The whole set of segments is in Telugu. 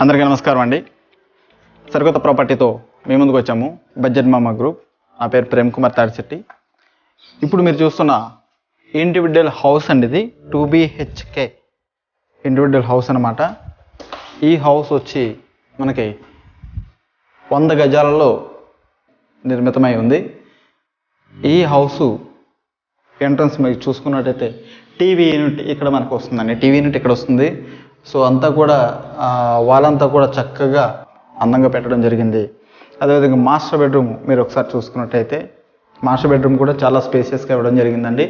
అందరికీ నమస్కారం అండి. సరికొత్త ప్రాపర్టీతో మీ ముందుకు వచ్చాము. బడ్జెట్ మామ గ్రూప్. నా పేరు ప్రేమ్ కుమార్ తాడిశెట్టి. ఇప్పుడు మీరు చూస్తున్న ఇండివిజువల్ హౌస్ అండి ఇది. టూ బిహెచ్కే ఇండివిజువల్ హౌస్ అన్నమాట. ఈ హౌస్ వచ్చి మనకి వంద గజాలలో నిర్మితమై ఉంది. ఈ హౌసు ఎంట్రన్స్ మీరు చూసుకున్నట్టయితే టీవీ యూనిట్ ఇక్కడ మనకు వస్తుందండి. టీవీ యూనిట్ ఇక్కడ వస్తుంది. సో అంతా కూడా వాళ్ళంతా కూడా చక్కగా అందంగా పెట్టడం జరిగింది. అదేవిధంగా మాస్టర్ బెడ్రూమ్ మీరు ఒకసారి చూసుకున్నట్టయితే మాస్టర్ బెడ్రూమ్ కూడా చాలా స్పేసియస్గా ఇవ్వడం జరిగిందండి.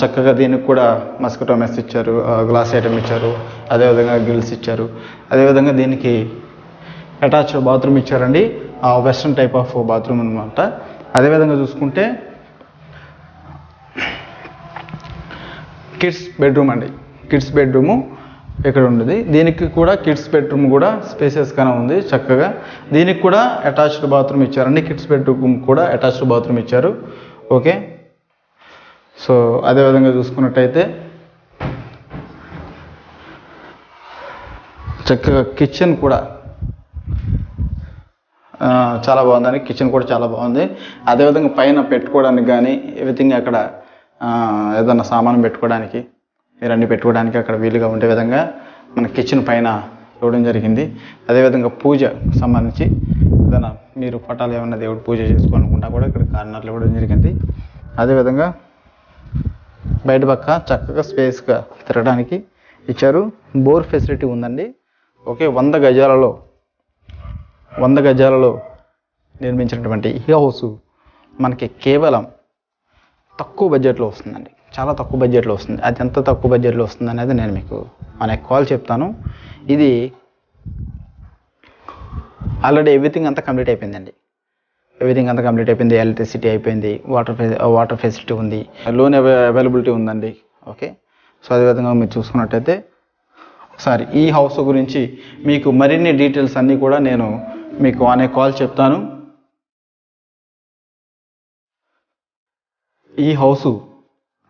చక్కగా దీనికి కూడా మస్కిటో మెస్ ఇచ్చారు గ్లాస్ ఐటమ్ ఇచ్చారు అదేవిధంగా గిల్స్ ఇచ్చారు. అదేవిధంగా దీనికి అటాచ్డ్ బాత్రూమ్ ఇచ్చారండి. వెస్ట్రన్ టైప్ ఆఫ్ బాత్రూమ్ అనమాట అదేవిధంగా చూసుకుంటే కిడ్స్ బెడ్రూమ్ అండి. కిడ్స్ బెడ్రూము ఇక్కడ ఉండేది. దీనికి కూడా కిడ్స్ బెడ్రూమ్ కూడా స్పేసెస్గానే ఉంది చక్కగా. దీనికి కూడా అటాచ్డ్ బాత్రూమ్ ఇచ్చారండి కిడ్స్ బెడ్రూమ్ కూడా అటాచ్డ్ బాత్రూమ్ ఇచ్చారు. ఓకే? సో అదేవిధంగా చూసుకున్నట్టయితే చక్కగా కిచెన్ కూడా చాలా బాగుందండి. కిచెన్ కూడా చాలా బాగుంది. అదేవిధంగా పైన పెట్టుకోవడానికి కానీ ఎవ్రీథింగ్ అక్కడ ఏదన్నా సామాన్ పెట్టుకోవడానికి మీరు అన్ని పెట్టుకోవడానికి అక్కడ వీలుగా ఉండే విధంగా మన కిచెన్ పైన ఇవ్వడం జరిగింది. అదేవిధంగా పూజ సంబంధించి ఏదైనా మీరు పటాలు ఏమైనా దేవుడు పూజ చేసుకోవాలనుకుంటా కూడా ఇక్కడ కార్నర్లు ఇవ్వడం జరిగింది. అదేవిధంగా బయట పక్క చక్కగా స్పేస్గా తిరగడానికి ఇచ్చారు. బోర్ ఫెసిలిటీ ఉందండి. ఓకే వంద గజాలలో వంద గజాలలో నిర్మించినటువంటి ఈ హౌస్ మనకి కేవలం తక్కువ బడ్జెట్లో వస్తుందండి. చాలా తక్కువ బడ్జెట్లో వస్తుంది. అది ఎంత తక్కువ బడ్జెట్లో వస్తుంది అనేది నేను మీకు అనే కాల్ చెప్తాను. ఇది ఆల్రెడీ ఎవ్రీథింగ్ అంతా కంప్లీట్ అయిపోయిందండి. ఎవ్రీథింగ్ అంతా కంప్లీట్ అయిపోయింది. ఎలక్ట్రిసిటీ అయిపోయింది. వాటర్ ఫె వాటర్ ఫెసిలిటీ ఉంది. లోన్ అవైలబిలిటీ ఉందండి. ఓకే సో అదేవిధంగా మీరు చూసుకున్నట్టయితే సారీ ఈ హౌస్ గురించి మీకు మరిన్ని డీటెయిల్స్ అన్నీ కూడా నేను మీకు అనే కాల్ చెప్తాను. ఈ హౌసు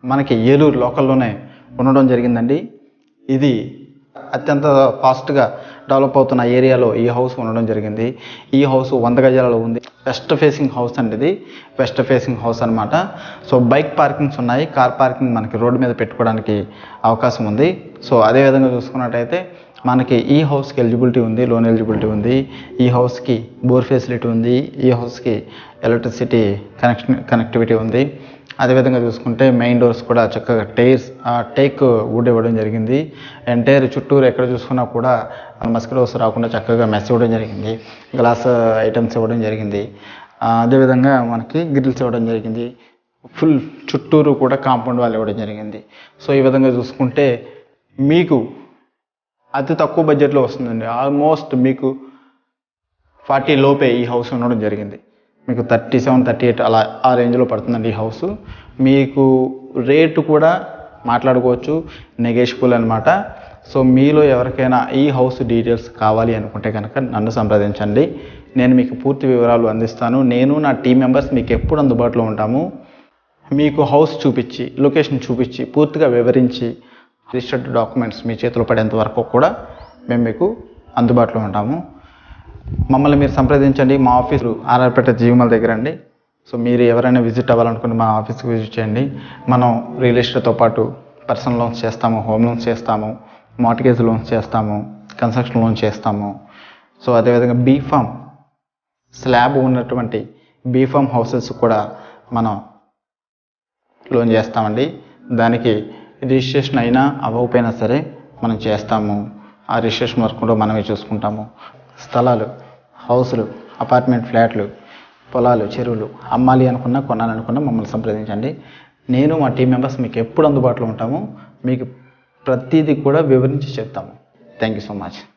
మనకి ఏలూరు లోకల్లోనే ఉండడం జరిగిందండి. ఇది అత్యంత ఫాస్ట్గా డెవలప్ అవుతున్న ఏరియాలో ఈ హౌస్ ఉండడం జరిగింది. ఈ హౌస్ వంద గజాలలో ఉంది. వెస్ట్ ఫేసింగ్ హౌస్ అండి ఇది. వెస్ట్ ఫేసింగ్ హౌస్ అన్నమాట. సో బైక్ పార్కింగ్స్ ఉన్నాయి. కార్ పార్కింగ్ మనకి రోడ్డు మీద పెట్టుకోవడానికి అవకాశం ఉంది. సో అదేవిధంగా చూసుకున్నట్టయితే మనకి ఈ హౌస్కి ఎలిజిబిలిటీ ఉంది లోన్ ఎలిజిబిలిటీ ఉంది. ఈ హౌస్కి బోర్ ఫెసిలిటీ ఉంది. ఈ హౌస్కి ఎలక్ట్రిసిటీ కనెక్షన్ కనెక్టివిటీ ఉంది. అదేవిధంగా చూసుకుంటే మెయిన్ డోర్స్ కూడా చక్కగా టైర్స్ టేక్ వుడ్ ఇవ్వడం జరిగింది. ఎంటైర్ చుట్టూరు ఎక్కడ చూసుకున్నా కూడా మస్కిటోస్ రాకుండా చక్కగా మెస్ ఇవ్వడం జరిగింది. గ్లాస్ ఐటమ్స్ ఇవ్వడం జరిగింది. అదేవిధంగా మనకి గ్రిల్స్ ఇవ్వడం జరిగింది. ఫుల్ చుట్టూరు కూడా కాంపౌండ్ వాళ్ళు ఇవ్వడం జరిగింది. సో ఈ విధంగా చూసుకుంటే మీకు అతి తక్కువ బడ్జెట్లో వస్తుందండి. ఆల్మోస్ట్ మీకు ఫార్టీ లోపే ఈ హౌస్ ఉండడం జరిగింది. మీకు థర్టీ సెవెన్ థర్టీ ఎయిట్ అలా ఆ రేంజ్లో పడుతుందండి ఈ హౌస్. మీకు రేటు కూడా మాట్లాడుకోవచ్చు నెగేషిబుల్ అనమాట సో మీలో ఎవరికైనా ఈ హౌస్ డీటెయిల్స్ కావాలి అనుకుంటే కనుక నన్ను సంప్రదించండి. నేను మీకు పూర్తి వివరాలు అందిస్తాను. నేను నా టీం మెంబర్స్ మీకు ఎప్పుడు అందుబాటులో ఉంటాము. మీకు హౌస్ చూపించి లొకేషన్ చూపించి పూర్తిగా వివరించి రిజిస్టర్డ్ డాక్యుమెంట్స్ మీ చేతిలో పడేంత వరకు కూడా మేము మీకు అందుబాటులో ఉంటాము. మమ్మల్ని మీరు సంప్రదించండి. మా ఆఫీసు ఆర్ఆర్పేట జీవమల దగ్గర అండి. సో మీరు ఎవరైనా విజిట్ అవ్వాలనుకుంటే మా ఆఫీస్కి విజిట్ చేయండి. మనం రియల్ ఎస్టేట్తో పాటు పర్సనల్ లోన్స్ చేస్తాము హోమ్ లోన్స్ చేస్తాము మార్టిగేజ్ లోన్స్ చేస్తాము కన్స్ట్రక్షన్ లోన్ చేస్తాము. సో అదేవిధంగా బీఫామ్ స్లాబ్ ఉన్నటువంటి బీఫామ్ హౌసెస్ కూడా మనం లోన్ చేస్తామండి. దానికి రిజిస్ట్రేషన్ అయినా అవ్వకపోయినా సరే మనం చేస్తాము. ఆ రిజిస్ట్రేషన్ వర్క్ కూడా మనమే చూసుకుంటాము. స్థలాలు హౌసులు అపార్ట్మెంట్ ఫ్లాట్లు పొలాలు చెరువులు అమ్మాలి అనుకున్నా కొనాలనుకున్నా మమ్మల్ని సంప్రదించండి. నేను మా టీం మెంబర్స్ మీకు ఎప్పుడు అందుబాటులో ఉంటాము. మీకు ప్రతిదీ కూడా వివరించి చెప్తాము. Thank you so much